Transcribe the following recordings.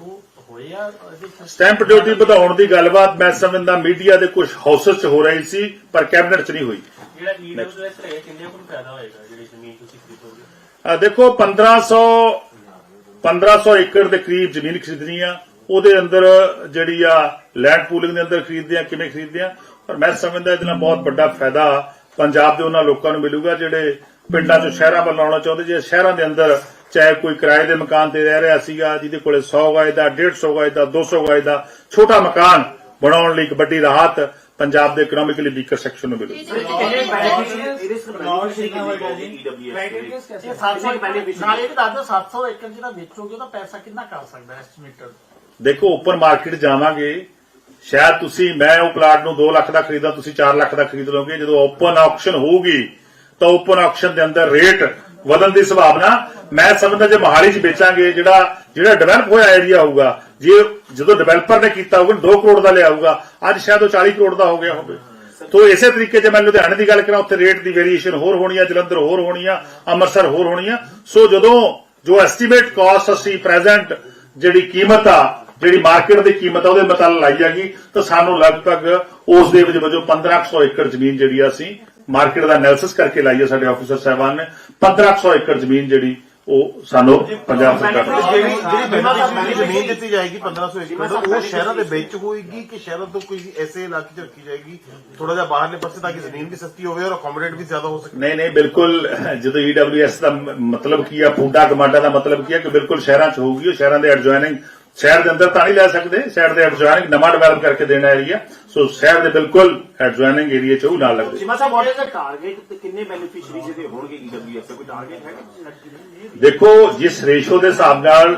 ਉਹ ਹੋਏ ਆ ਇਹਦੇ ਚ ਸਟੈਂਪ ਡਿਊਟੀ ਵਧਾਉਣ ਦੀ ਗੱਲਬਾਤ ਮੈਂ ਸਮਝਦਾ ਮੀਡੀਆ ਦੇ ਕੁਝ ਹਾਊਸਸ 'ਚ ਹੋ ਰਹੀ ਸੀ ਪਰ ਕੈਬਨਿਟ 'ਚ ਨਹੀਂ ਹੋਈ। ਜਿਹੜਾ ਈਡਬਲਯੂਐਸ ਰਹੇ ਕਿੰਨੇ ਕੁ ਨੂੰ ਫਾਇਦਾ ਹੋਏਗਾ ਜਿਹੜੀ ਜ਼ਮੀਨ ਤੁਸੀਂ ਖਰੀਦੋਗੇ? ਅਹ ਦੇਖੋ 1500 1500 ਏਕੜ ਦੇ ਕਰੀਬ ਜ਼ਮੀਨ ਖਰੀਦਣੀ ਆ। ਉਹਦੇ ਅੰਦਰ ਜਿਹੜੀ ਆ ਲੈਂਡ ਪੂਲਿੰਗ ਦੇ ਅੰਦਰ ਖਰੀਦਦੇ ਆ ਕਿਵੇਂ ਖਰੀਦਦੇ ਆ? ਪਰ ਮੈਂ ਸਮਝਦਾ ਇਹਦੇ ਨਾਲ ਬਹੁਤ ਵੱਡਾ ਫਾਇਦਾ ਪੰਜਾਬ ਦੇ ਉਹਨਾਂ ਲੋਕਾਂ ਨੂੰ ਮਿਲੂਗਾ ਜਿਹੜੇ ਪਿੰਡਾਂ ਚੋਂ ਸ਼ਹਿਰਾਂ ਵੱਲ ਆਉਣਾ ਚਾਹੁੰਦੇ ਜੇ ਸ਼ਹਿਰਾਂ ਦੇ ਅੰਦਰ ਚਾਹੇ ਕੋਈ ਕਿਰਾਏ ਦੇ ਮਕਾਨ ਤੇ ਰਹਿ ਰਿਹਾ ਸੀਗਾ ਜਿਹਦੇ ਕੋਲੇ 100 ਗਜ ਦਾ 150 ਗਜ ਦਾ 200 ਗਜ ਦਾ ਛੋਟਾ ਮਕਾਨ ਬਣਾਉਣ ਲਈ ਇੱਕ ਵੱਡੀ ਰਾਹਤ ਪੰਜਾਬ ਦੇ ਇਕਨੋਮਿਕਲੀ ਵੀਕਰ ਸੈਕਸ਼ਨ ਨੂੰ ਮਿਲੂਗੀ। ਇਹ 700 ਨਾਲ ਇਹ ਵੀ ਦੱਸ ਦਿਓ 700 ਏਕੜ ਜਿਹੜਾ ਵੇਚੋਗੇ ਉਹਦਾ ਪੈਸਾ ਕਿੰਨਾ ਕਰ ਸਕਦਾ ਐਸਟੀਮੇਟਡ ਦੇਖੋ ਓਪਨ ਮਾਰਕੀਟ ਜਾਵਾਂਗੇ ਸ਼ਾਇਦ ਤੁਸੀਂ ਮੈਂ ਉਹ ਪਲਾਟ ਨੂੰ 2 ਲੱਖ ਦਾ ਖਰੀਦਾ ਤੁਸੀਂ 4 ਲੱਖ ਦਾ ਖਰੀਦ ਲਓਗੇ। ਜਦੋਂ ਓਪਨ ਆਕਸ਼ਨ ਹੋਊਗੀ ਤਾਂ ਓਪਨ ਆਕਸ਼ਨ ਦੇ ਅੰਦਰ ਰੇਟ ਵਧਣ ਦੀ ਸੰਭਾਵਨਾ, ਮੈਂ ਸਮਝਦਾ ਜੇ ਮਹਾਲੀ 'ਚ ਵੇਚਾਂਗੇ, ਜਿਹੜਾ ਜਿਹੜਾ ਡਿਵੈਲਪ ਹੋਇਆ ਏਰੀਆ ਹੋਊਗਾ, ਜੇ ਜਦੋਂ ਡਿਵੈਲਪਰ ਨੇ ਕੀਤਾ ਹੋਊਗਾ 2 ਕਰੋੜ ਦਾ ਲਿਆ ਹੋਊਗਾ ਅੱਜ ਸ਼ਾਇਦ ਉਹ 40 ਕਰੋੜ ਦਾ ਹੋ ਗਿਆ ਹੋਵੇ। ਤੋ ਇਸੇ ਤਰੀਕੇ ਜੇ ਮੈਂ ਲੁਧਿਆਣੇ ਦੀ ਗੱਲ ਕਰਾਂ, ਉੱਥੇ ਰੇਟ ਦੀ ਵੇਰੀਏਸ਼ਨ ਹੋਰ ਹੋਣੀ ਆ, ਜਲੰਧਰ ਹੋਰ ਹੋਣੀ ਆ, ਅੰਮ੍ਰਿਤਸਰ ਹੋਰ ਹੋਣੀ ਆ। ਸੋ ਜਦੋਂ ਜੋ ਐਸਟੀਮੇਟ ਕਾਸਟ ਅਸੀਂ ਪ੍ਰੈਜ਼ੈਂਟ ਜਿਹੜੀ ਕੀਮਤ ਆ, ਜਿਹੜੀ ਮਾਰਕੀਟ ਦੀ ਕੀਮਤ ਆ, ਉਹਦੇ ਮੁਤਾਬਕ ਲਾਈ ਜਾਗੀ, ਤਾਂ ਸਾਨੂੰ ਲਗਭਗ ਉਸ ਦੇ ਵਿੱਚ ਵਜੋਂ 1500 ਏਕੜ ਜ਼ਮੀਨ ਜਿਹੜੀ ਆ ਅਸੀਂ ਮਾਰਕੀਟ ਦਾ ਐਨਾਲਿਸਿਸ ਕਰਕੇ ਲਾਈ ਆ ਸਾਡੇ ਆਫੀਸਰ ਸਾਹਿਬਾਨ ਨੇ। 1500 ਏਕੜ ਜ਼ਮੀਨ ਜਿਹੜੀ ਉਹ ਸਾਨੂੰ ਪੰਜਾਬ ਸਰਕਾਰ ਜਿਹੜੀ ਜਿਹੜੀ ਜ਼ਮੀਨ ਦਿੱਤੀ ਜਾਏਗੀ 1500 ਏਕੜ ਉਹ ਸ਼ਹਿਰਾਂ ਦੇ ਵਿੱਚ ਹੋਏਗੀ ਕਿ ਸ਼ਹਿਰਾਂ ਤੋਂ ਕੋਈ ਐਸੇ ਇਲਾਕੇ 'ਚ ਰੱਖੀ ਜਾਏਗੀ ਥੋੜਾ ਜਿਹਾ ਬਾਹਰਲੇ ਪਾਸੇ ਤਾਂ ਕਿ ਜ਼ਮੀਨ ਵੀ ਸਸਤੀ ਹੋਵੇ ਔਰ ਅਕੋਮੋਡੇਟ ਵੀ ਜ਼ਿਆਦਾ ਹੋ ਸਕੇ। ਨਹੀਂ ਨਹੀਂ ਬਿਲਕੁਲ ਜਦੋਂ ਈਡਬਲਯੂਐਸ ਦਾ ਮ- ਮਤਲਬ ਕੀ ਆ ਫੂਡਾ ਕਮਾਂਡਾ ਦਾ ਮਤਲਬ ਕੀ ਆ ਕਿ ਬਿਲਕੁਲ ਸ਼ਹਿਰਾਂ 'ਚ ਹੋਊਗੀ ਉਹ ਸ਼ਹਿਰਾਂ ਦੇ ਐਡਜੋਇਨਿੰਗ ਸ਼ਹਿਰ ਦੇ ਅੰਦਰ ਤਾਂ ਨਹੀਂ ਲੈ ਸਕਦੇ। ਸ਼ਹਿਰ ਦੇ ਐਡਜੋਇਨਿੰਗ ਨਵਾਂ ਡਿਵੈਲਪ ਕਰਕੇ ਦੇਣਾ ਏਰੀਆ ਸੋ ਸ਼ਹਿਰ ਦੇ ਬਿਲਕੁਲ ਐਡਜੋਇਨਿੰਗ ਏਰੀਆ 'ਚ ਉਹ ਨਾਲ ਲੱਗਦੇ। Cheema sahib what is the target ਕਿੰਨੇ ਬੈਨੀਫੀਸ਼ੀਅਰੀਜ਼ ਇਹਦੇ ਹੋਣਗੇ ਈਡਬਲਯੂਐਸ ਦਾ ਕੋਈ ਟਾਰਗੇਟ ਹੈ ਦੇਖੋ ਜਿਸ ਰੇਸ਼ੋ ਦੇ ਹਿਸਾਬ ਨਾਲ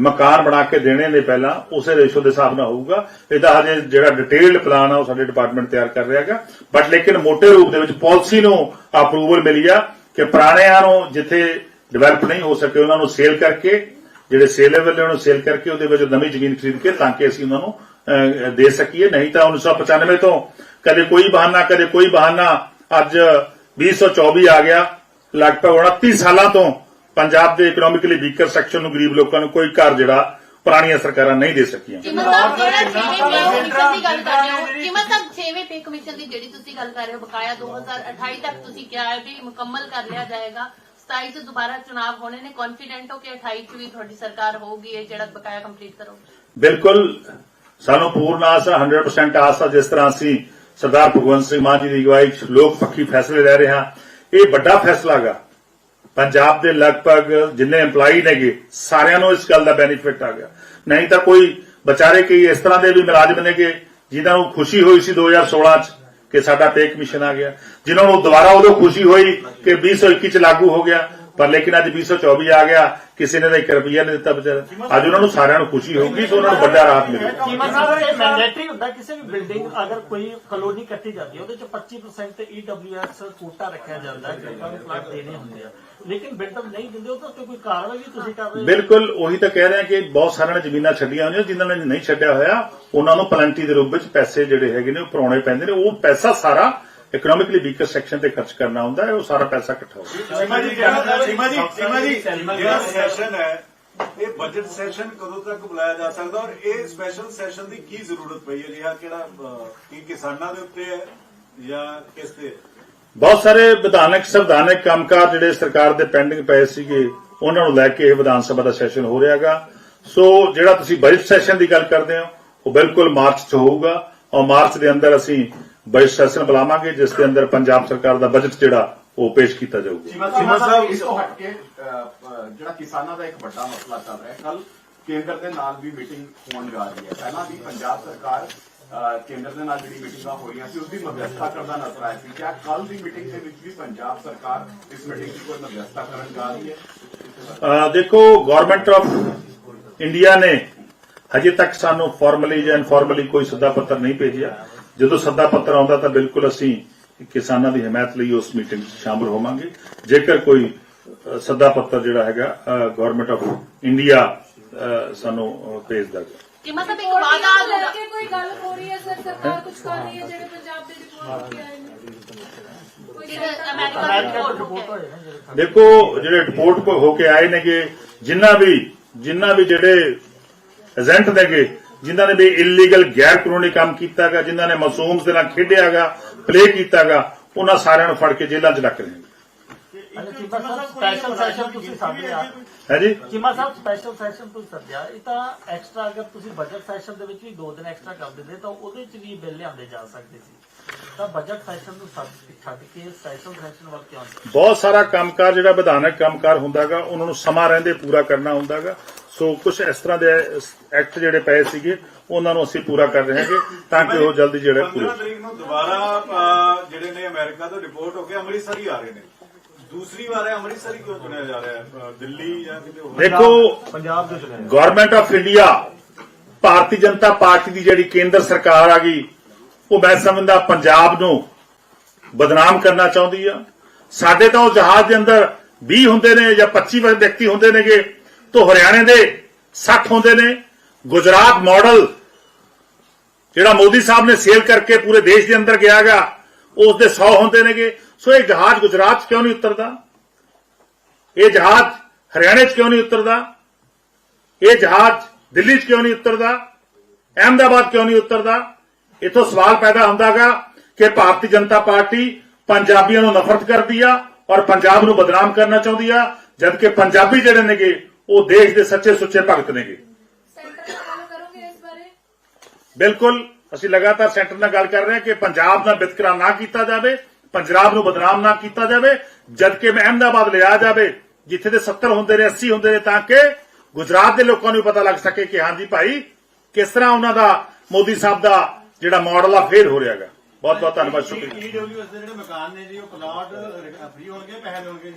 ਮਕਾਨ ਬਣਾ ਕੇ ਦੇਣੇ ਨੇ ਪਹਿਲਾਂ ਉਸੇ ਰੇਸ਼ੋ ਦੇ ਹਿਸਾਬ ਨਾਲ ਹੋਊਗਾ। ਇਹਦਾ ਹਜੇ ਜਿਹੜਾ ਡਿਟੇਲਡ ਪਲਾਨ ਆ ਉਹ ਸਾਡੇ ਡਿਪਾਰਟਮੈਂਟ ਤਿਆਰ ਕਰ ਰਿਹਾ ਹੈਗਾ। ਬਟ ਲੇਕਿਨ ਮੋٹے ਰੂਪ ਦੇ ਵਿੱਚ ਪਾਲਿਸੀ ਨੂੰ ਅਪਰੂਵਲ ਮਿਲੀ ਆ ਕਿ ਪੁਰਾਣਿਆਂ ਨੂੰ ਜਿੱਥੇ ਡਿਵੈਲਪ ਨਹੀਂ ਹੋ ਸਕੇ ਉਹਨਾਂ ਨੂੰ ਸੇਲ ਕਰਕੇ ਜਿਹੜੇ ਸੇਲੇਬਲ ਨੇ ਉਹਨੂੰ ਸੇਲ ਕਰਕੇ ਉਹਦੇ ਵਿੱਚ ਨਵੀਂ ਜ਼ਮੀਨ ਖਰੀਦ ਕੇ ਤਾਂ ਕਿ ਅਸੀਂ ਉਹਨਾਂ ਨੂੰ ਦੇ ਸਕੀਏ। ਨਹੀਂ ਤਾਂ 1995 ਤੋਂ ਕਦੇ ਕੋਈ ਬਹਾਨਾ ਕਦੇ ਕੋਈ ਬਹਾਨਾ। ਅੱਜ 2024 ਆ ਗਿਆ। ਲਗਭਗ 29 ਸਾਲਾਂ ਤੋਂ ਪੰਜਾਬ ਦੇ ਇਕਨੋਮਿਕਲੀ ਵੀਕਰ ਸੈਕਸ਼ਨ ਨੂੰ ਗਰੀਬ ਲੋਕਾਂ ਨੂੰ ਕੋਈ ਘਰ ਜਿਹੜਾ ਪੁਰਾਣੀਆਂ ਸਰਕਾਰਾਂ ਨਹੀਂ ਦੇ ਸਕੀਆਂ। ਕੀਮਤ ਸਾਹਿਬ ਜਿਹੜਾ ਛੇਵੇਂ ਪੇ ਕਮਿਸ਼ਨ ਦੀ ਗੱਲ ਕਰ ਰਹੇ ਹੋ ਕੀਮਤ ਸਾਹਿਬ ਛੇਵੇਂ ਪੇ ਕਮਿਸ਼ਨ ਦੀ ਜਿਹੜੀ ਤੁਸੀਂ ਗੱਲ ਕਰ ਰਹੇ ਹੋ ਬਕਾਇਆ 2028 ਤੱਕ ਤੁਸੀਂ ਕਿਹਾ ਹੈ ਵੀ ਮੁਕੰਮਲ ਕਰ ਲਿਆ ਜਾਏਗਾ। 27 ਚ ਦੁਬਾਰਾ ਚੁਣਾਵ ਹੋਣੇ ਨੇ ਕੌਨਫੀਡੈਂਟ ਹੋ ਕਿ 28 ਚ ਵੀ ਤੁਹਾਡੀ ਸਰਕਾਰ ਹੋਊਗੀ, ਇਹ ਜਿਹੜਾ ਬਕਾਇਆ ਕੰਪਲੀਟ ਕਰੋਗੇ ਬਿਲਕੁਲ, ਸਾਨੂੰ ਪੂਰਨ ਆਸ ਹੈ 100% ਆਸ ਹੈ ਜਿਸ ਤਰ੍ਹਾਂ ਅਸੀਂ ਸਰਦਾਰ ਭਗਵੰਤ ਸਿੰਘ ਮਾਨ ਜੀ ਦੀ ਅਗਵਾਈ 'ਚ ਲੋਕ ਪੱਖੀ ਫੈਸਲੇ ਲੈ ਰਹੇ ਹਾਂ। ਇਹ ਵੱਡਾ ਫੈਸਲਾ ਗਾ ਪੰਜਾਬ ਦੇ ਲਗਭਗ ਜਿੰਨੇ EMPLOYE ਨੇਗੇ, ਸਾਰਿਆਂ ਨੂੰ ਇਸ ਗੱਲ ਦਾ ਬੈਨੀਫਿਟ ਆ ਗਿਆ। ਨਹੀਂ ਤਾਂ ਕੋਈ ਵਿਚਾਰੇ ਕਈ ਇਸ ਤਰ੍ਹਾਂ ਦੇ ਵੀ ਮੁਲਾਜ਼ਮ ਨੇਗੇ, ਜਿਨ੍ਹਾਂ ਨੂੰ ਖੁਸ਼ੀ ਹੋਈ ਸੀ 2016 ਚ ਕਿ ਸਾਡਾ ਪੇ ਕਮਿਸ਼ਨ ਆ ਗਿਆ। ਜਿਨ੍ਹਾਂ ਨੂੰ ਦੁਬਾਰਾ ਉਦੋਂ ਖੁਸ਼ੀ ਹੋਈ ਕਿ 2021 ਚ ਲਾਗੂ ਹੋ ਗਿਆ ਪਰ ਲੇਕਿਨ ਅੱਜ 2024 ਆ ਗਿਆ ਕਿਸੇ ਨੇ ਤਾਂ 1 ਰੁਪਿਆ ਨਹੀਂ ਦਿੱਤਾ ਵਿਚਾਰਾ। ਅੱਜ ਉਹਨਾਂ ਨੂੰ ਸਾਰਿਆਂ ਨੂੰ ਖੁਸ਼ੀ ਹੋਊਗੀ ਤਾਂ ਉਹਨਾਂ ਨੂੰ ਵੱਡਾ ਰਾਹਤ ਮਿਲੇਗੀ। ਕੀਮਤ ਸਾਹਿਬ ਇਹ ਮੈਂਡੇਟਰੀ ਹੁੰਦਾ ਕਿਸੇ ਵੀ ਬਿਲਡਿੰਗ ਅਗਰ ਕੋਈ ਕਲੋਨੀ ਕੱਟੀ ਜਾਂਦੀ ਹੈ ਉਹਦੇ ਚ 25% ਤੇ ਈਡਬਲਯੂਐਸ ਕੋਟਾ ਰੱਖਿਆ ਜਾਂਦਾ ਹੈ ਲੋਕਾਂ ਨੂੰ ਪਲਾਟ ਦੇਣੇ ਹੁੰਦੇ ਆ। ਲੇਕਿਨ ਬਿਲਡਰ ਨਹੀਂ ਦਿੰਦੇ ਉਹ ਤਾਂ ਕੋਈ ਕਾਰਵਾਈ ਵੀ ਤੁਸੀਂ ਕਰ ਰਹੇ ਬਿਲਕੁਲ ਉਹੀ ਤਾਂ ਕਹਿ ਰਹੇ ਹਾਂ ਕਿ ਬਹੁਤ ਸਾਰਿਆਂ ਨੇ ਜ਼ਮੀਨਾਂ ਛੱਡੀਆਂ ਹੋਈਆਂ ਜਿਨ੍ਹਾਂ ਨੇ ਨਹੀਂ ਛੱਡਿਆ ਹੋਇਆ ਉਹਨਾਂ ਨੂੰ ਪਲੰਟੀ ਦੇ ਰੂਪ ਵਿੱਚ ਪੈਸੇ ਜਿਹੜੇ ਹੈਗੇ ਨੇ ਉਹ ਭਰਾਉਣੇ ਪੈਂਦੇ ਨੇ ਉਹ ਪੈਸਾ ਸਾਰਾ ਇਕਨੋਮਿਕਲੀ ਵੀਕਰ ਸੈਕਸ਼ਨ ਤੇ ਖਰਚ ਕਰਨਾ ਹੁੰਦਾ ਹੈ ਉਹ ਸਾਰਾ ਪੈਸਾ ਇਕੱਠਾ ਹੁੰਦਾ ਸੀਮਾ ਜੀ ਜਿਹੜਾ ਸੀਮਾ ਜੀ ਸੀਮਾ ਜੀ ਜਿਹੜਾ ਸੈਸ਼ਨ ਹੈ ਇਹ ਬਜਟ ਸੈਸ਼ਨ ਕਦੋਂ ਤੱਕ ਬੁਲਾਇਆ ਜਾ ਸਕਦਾ ਔਰ ਇਹ ਸਪੈਸ਼ਲ ਸੈਸ਼ਨ ਦੀ ਕੀ ਜ਼ਰੂਰਤ ਪਈ ਹੈ? ਜਿਹਾ ਕਿਹੜਾ ਕੀ ਕਿਸਾਨਾਂ ਦੇ ਉੱਤੇ ਹੈ ਜਾਂ ਕਿਸ ਤੇ? ਹੈ? ਬਹੁਤ ਸਾਰੇ ਵਿਧਾਨਕ ਸੰਵਿਧਾਨਕ ਕੰਮਕਾਰ ਜਿਹੜੇ ਸਰਕਾਰ ਦੇ ਪੈਂਡਿੰਗ ਪਏ ਸੀਗੇ ਉਹਨਾਂ ਨੂੰ ਲੈ ਕੇ ਇਹ ਵਿਧਾਨ ਸਭਾ ਦਾ ਸੈਸ਼ਨ ਹੋ ਰਿਹਾਗਾ ਸੋ ਜਿਹੜਾ ਤੁਸੀਂ ਬਜਟ ਸੈਸ਼ਨ ਦੀ ਗੱਲ ਕਰਦੇ ਹੋ ਉਹ ਬਿਲਕੁਲ ਮਾਰਚ 'ਚ ਹੋਊਗਾ। ਔਰ ਮਾਰਚ ਦੇ ਅੰਦਰ ਅਸੀਂ ਬਜਟ ਸੈਸ਼ਨ ਬੁਲਾਵਾਂਗੇ ਜਿਸ ਦੇ ਅੰਦਰ ਪੰਜਾਬ ਸਰਕਾਰ ਦਾ ਬਜਟ ਜਿਹੜਾ ਉਹ ਪੇਸ਼ ਕੀਤਾ ਜਾਊਗਾ। ਸੀਮਾ ਸਾਹਿਬ ਇਸ ਤੋਂ ਹਟ ਕੇ ਜਿਹੜਾ ਕਿਸਾਨਾਂ ਦਾ ਇੱਕ ਵੱਡਾ ਮਸਲਾ ਚੱਲ ਰਿਹਾ ਹੈ ਕੱਲ ਕੇਂਦਰ ਦੇ ਨਾਲ ਵੀ ਮੀਟਿੰਗ ਹੋਣ ਜਾ ਰਹੀ ਹੈ। ਪਹਿਲਾਂ ਵੀ ਪੰਜਾਬ ਸਰਕਾਰ ਕੇਂਦਰ ਦੇ ਨਾਲ ਜਿਹੜੀ ਮੀਟਿੰਗਾਂ ਹੋਈਆਂ ਸੀ ਉਸ ਦੀ ਕਰਦਾ ਨਜ਼ਰ ਆਇਆ ਸੀ। ਕਿਆ ਕੱਲ ਦੀ ਮੀਟਿੰਗ ਦੇ ਵਿੱਚ ਵੀ ਪੰਜਾਬ ਸਰਕਾਰ ਇਸ ਮੀਟਿੰਗ ਦੀ ਕੋਈ ਮਧਿਅਸਥਤਾ ਕਰਨ ਜਾ ਰਹੀ ਹੈ? ਦੇਖੋ ਗਵਰਨਮੈਂਟ ਆਫ ਇੰਡੀਆ ਨੇ ਹਜੇ ਤੱਕ ਸਾਨੂੰ ਫਾਰਮਲੀ ਜਾਂ ਇਨਫਾਰਮਲੀ ਕੋਈ ਸੱਦਾ ਪੱਤਰ ਨਹੀਂ ਭੇਜਿਆ। ਜਦੋਂ ਸੱਦਾ ਪੱਤਰ ਆਉਂਦਾ ਤਾਂ ਬਿਲਕੁਲ ਅਸੀਂ ਕਿਸਾਨਾਂ ਦੀ ਹਮਾਇਤ ਲਈ ਉਸ ਮੀਟਿੰਗ 'ਚ ਸ਼ਾਮਲ ਹੋਵਾਂਗੇ। ਜੇਕਰ ਕੋਈ ਸੱਦਾ ਪੱਤਰ ਜਿਹੜਾ ਹੈਗਾ ਗਵਰਨਮੈਂਟ ਆਫ ਇੰਡੀਆ ਸਾਨੂੰ ਅਹ, ਭੇਜਦਾ ਗਿਆ ਕੀਮਤ ਸਾਹਿਬ ਇੱਕ ਹੋਊਗਾ ਕੇ ਕੋਈ ਗੱਲ ਹੋ ਰਹੀ ਹੈ ਸਰ? ਸਰਕਾਰ ਕੁਝ ਕਰ ਰਹੀ ਹੈ ਜਿਹੜੇ ਪੰਜਾਬ ਦੇ ਰਿਪੋਰਟ ਕੇ ਆਏ ਨੇ? ਦੇਖੋ ਜਿਹੜੇ ਰਿਪੋਰਟ ਹੋ ਕੇ ਆਏ ਨੇਗੇ ਜਿੰਨਾ ਵੀ ਜਿੰਨਾ ਵੀ ਜਿਹੜੇ ਏਜੰਟ ਨੇਗੇ ਜਿਨ੍ਹਾਂ ਨੇ ਵੀ ਇਲੀਗਲ ਗੈਰ ਕਾਨੂੰਨੀ ਕੰਮ ਕੀਤਾਗਾ ਜਿਨ੍ਹਾਂ ਨੇ ਮਾਸੂਮਸ ਦੇ ਨਾਲ ਖੇਡਿਆਗਾ ਪਲੇ ਕੀਤਾਗਾ ਉਹਨਾਂ ਸਾਰਿਆਂ ਨੂੰ ਫੜ ਕੇ ਜੇਲ੍ਹਾਂ 'ਚ ਰੱਖ ਰਹੇ ਨੇ ਅਜੇ ਚੀਮਾ ਸਾਹਿਬ ਸਪੈਸ਼ਲ ਸੈਸ਼ਨ ਤੁਸੀਂ ਸੱਦਿਆ। ਹੈ ਜੀ? ਚੀਮਾ ਸਾਹਿਬ ਸਪੈਸ਼ਲ ਸੈਸ਼ਨ ਤੁਸੀਂ ਸੱਦਿਆ। ਇਹ ਤਾਂ ਐਕਸਟਰਾ ਅਗਰ ਤੁਸੀਂ ਬਜਟ ਸੈਸ਼ਨ ਦੇ ਵਿੱਚ ਵੀ ਦੋ ਦਿਨ ਐਕਸਟਰਾ ਕਰ ਦਿੰਦੇ ਤਾਂ ਉਹਦੇ ਚ ਵੀ ਬਿੱਲ ਲਿਆਂਦੇ ਜਾ ਸਕਦੇ ਸੀ। ਤਾਂ ਬਜਟ ਸੈਸ਼ਨ ਨੂੰ ਸੱਦ- ਛੱਡ ਕੇ ਸਪੈਸ਼ਲ ਸੈਸ਼ਨ ਵੱਲ ਕਿਉਂ ਨਹੀਂ ਬਹੁਤ ਸਾਰਾ ਕੰਮਕਾਰ ਜਿਹੜਾ ਵਿਧਾਨਕ ਕੰਮਕਾਰ ਹੁੰਦਾਗਾ ਉਹਨਾਂ ਨੂੰ ਸਮਾਂ ਰਹਿੰਦੇ ਪੂਰਾ ਕਰਨਾ ਹੁੰਦਾਗਾ। ਸੋ ਕੁਝ ਇਸ ਤਰ੍ਹਾਂ ਦੇ ਐਕਟ ਜਿਹੜੇ ਪਏ ਸੀਗੇ ਉਹਨਾਂ ਨੂੰ ਅਸੀਂ ਪੂਰਾ ਕਰ ਰਹੇ ਹਾਂਗੇ ਤਾਂ ਕਿ ਉਹ ਜਲਦੀ ਜਿਹੜੇ ਪੂਰੇ 15 ਤਰੀਕ ਨੂੰ ਦੁਬਾਰਾ ਜਿਹੜੇ ਨੇ ਅਮਰੀਕਾ ਤੋਂ ਰਿਪੋਰਟ ਹੋ ਕੇ ਅੰਮ੍ਰਿਤਸਰ ਹੀ ਆ ਰਹੇ ਨੇ। ਦੂਸਰੀ ਵਾਰ ਇਹ ਅੰਮ੍ਰਿਤਸਰ ਹੀ ਕਿਉਂ ਚੁਣਿਆ ਜਾ ਰਿਹਾ ਹੈ? ਦਿੱਲੀ ਜਾਂ ਕਿਤੇ ਹੋਰ? ਦੇਖੋ ਪੰਜਾਬ ਦੇ ਚੁਣੇ government of India Bharatiya Janata Party ਦੀ ਜਿਹੜੀ ਕੇਂਦਰ ਸਰਕਾਰ ਆ ਗਈ ਉਹ ਮੈਂ ਸਮਝਦਾ ਪੰਜਾਬ ਨੂੰ ਬਦਨਾਮ ਕਰਨਾ ਚਾਹੁੰਦੀ ਆ। ਸਾਡੇ ਤਾਂ ਉਹ ਜਹਾਜ਼ ਦੇ ਅੰਦਰ 20 ਹੁੰਦੇ ਨੇ ਜਾਂ 25 ਵਿਅਕਤੀ ਹੁੰਦੇ ਨੇਗੇ। ਤੋਂ ਹਰਿਆਣੇ ਦੇ 60 ਹੁੰਦੇ ਨੇ। ਗੁਜਰਾਤ ਮਾਡਲ ਜਿਹੜਾ ਮੋਦੀ ਸਾਹਿਬ ਨੇ ਸੇਲ ਕਰਕੇ ਪੂਰੇ ਦੇਸ਼ ਦੇ ਅੰਦਰ ਗਿਆਗਾ ਉਸ ਦੇ 100 ਹੁੰਦੇ ਨੇਗੇ। ਸੋ ਇਹ ਜਹਾਜ਼ ਗੁਜਰਾਤ 'ਚ ਕਿਉਂ ਨਹੀਂ ਉਤਰਦਾ? ਇਹ ਜਹਾਜ਼ ਹਰਿਆਣੇ 'ਚ ਕਿਉਂ ਨਹੀਂ ਉਤਰਦਾ? ਇਹ ਜਹਾਜ਼ ਦਿੱਲੀ 'ਚ ਕਿਉਂ ਨਹੀਂ ਉਤਰਦਾ? ਅਹਿਮਦਾਬਾਦ ਕਿਉਂ ਨਹੀਂ ਉਤਰਦਾ? ਇਥੋਂ ਸਵਾਲ ਪੈਦਾ ਹੁੰਦਾਗਾ ਕਿ ਭਾਰਤੀ ਜਨਤਾ ਪਾਰਟੀ ਪੰਜਾਬੀਆਂ ਨੂੰ ਨਫ਼ਰਤ ਕਰਦੀ ਆ ਔਰ ਪੰਜਾਬ ਨੂੰ ਬਦਨਾਮ ਕਰਨਾ ਚਾਹੁੰਦੀ ਆ, ਜਦਕਿ ਪੰਜਾਬੀ ਜਿਹੜੇ ਨੇਗੇ ਉਹ ਦੇਸ਼ ਦੇ ਸੱਚੇ ਸੁੱਚੇ ਭਗਤ ਨੇਗੇ। ਸੈਂਟਰ ਨਾਲ ਗੱਲ ਕਰੋਗੇ ਇਸ ਬਾਰੇ? ਬਿਲਕੁਲ ਅਸੀਂ ਲਗਾਤਾਰ ਸੈਂਟਰ ਨਾਲ ਗੱਲ ਕਰ ਰਹੇ ਹਾਂ ਕਿ ਪੰਜਾਬ ਦਾ ਵਿਤਕਰਾ ਨਾ ਕੀਤਾ ਜਾਵੇ ਪੰਜਾਬ ਨੂੰ ਬਦਨਾਮ ਨਾ ਕੀਤਾ ਜਾਵੇ ਜਦਕਿ ਮੈਂ ਅਹਿਮਦਾਬਾਦ ਲਿਆ ਜਾਵੇ ਜਿੱਥੇ ਦੇ 70 ਹੁੰਦੇ ਨੇ 80 ਹੁੰਦੇ ਨੇ ਤਾਂ ਕਿ ਗੁਜਰਾਤ ਦੇ ਲੋਕਾਂ ਨੂੰ ਪਤਾ ਲੱਗ ਸਕੇ ਕਿ ਹਾਂਜੀ ਭਾਈ ਕਿਸ ਤਰ੍ਹਾਂ ਉਹਨਾਂ ਦਾ ਮੋਦੀ ਸਾਹਿਬ ਦਾ ਜਿਹੜਾ ਮਾਡਲ ਆ ਫੇਲ ਹੋ ਰਿਹਾਗਾ। ਬਹੁਤ ਬਹੁਤ ਧੰਨਵਾਦ ਸ਼ੁਕਰੀਆ। ਈਡਬਲਯੂਐਸ ਦੇ ਜਿਹੜੇ ਮਕਾਨ ਨੇ ਜੀ ਉਹ ਪਲਾਟ ਫ੍ਰੀ ਹੋਣਗੇ ਪੈਸੇ ਦੇਣਗੇ